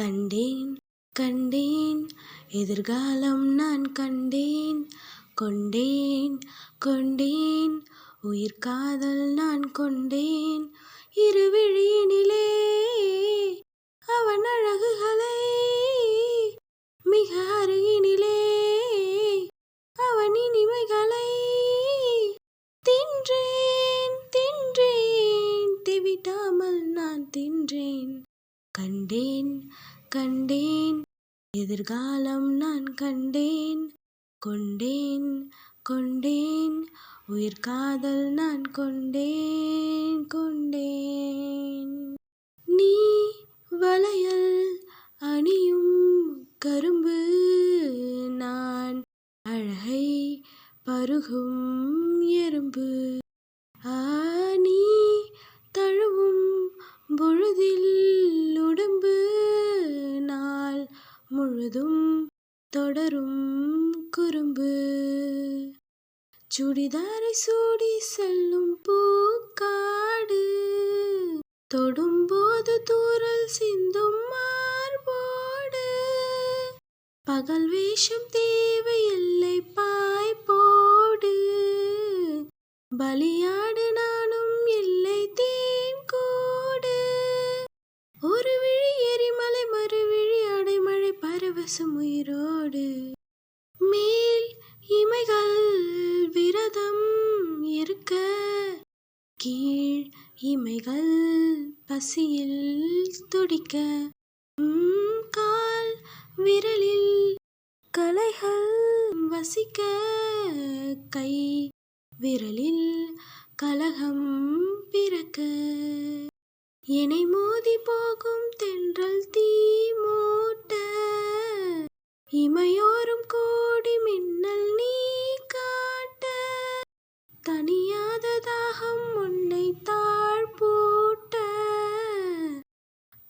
கண்டேன் கண்டேன். எதிர்காலம் நான் கண்டேன் கொண்டேன் கொண்டேன். உயிர் காதல் நான் கொண்டேன். இருவிழியினிலே அவன் அழகுகளை மிக அருகினிலே அவன் இனிமைகளை தின்றேன் தின்றேன். தெவிட்டாமல் நான் தின்றேன். கண்டேன் கண்டேன். எதிர்காலம் நான் கண்டேன் கொண்டேன் கொண்டேன். உயிர் காதல் நான் கொண்டேன் கொண்டேன். நீ வளையல் அணியும் கரும்பு நான் அழகை பருகும் எறும்பு. முழுதும் தொடரும் குறும்பு. சுடிதாரை சூடி செல்லும் பூக்காடு. தொடும்போது தூரல் சிந்தும் மார்போடு. பகல் வேஷம் தேவையில்லை. பரவசம் உயிரோடு. மேல் இமைகள் விரதம் இருக்க. கீழ் இமைகள் பசியில் துடிக்க. கால் விரலில் கலைகள் வசிக்க. கை விரலில் கலகம் பிறக்க. என்னை மோதி போகும் தென்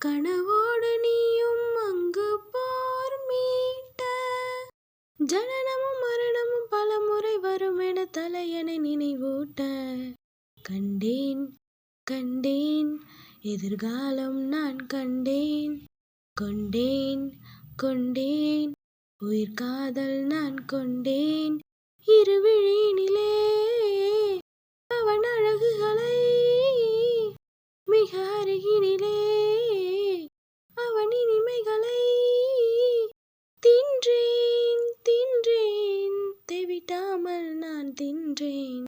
கனவோடு நீயும் அங்கு போர் மீட்ட. ஜனனமும் மரணமும் பல முறை வரும் என தலையனை நினைவூட்ட. கண்டேன் கண்டேன் எதிர்காலம் நான் கண்டேன். கொண்டேன் கொண்டேன் உயிர் காதல் நான் கொண்டேன். இருவிழினிலே அவன் அழகுகளை மிக அருகினிலே. தின்றேன்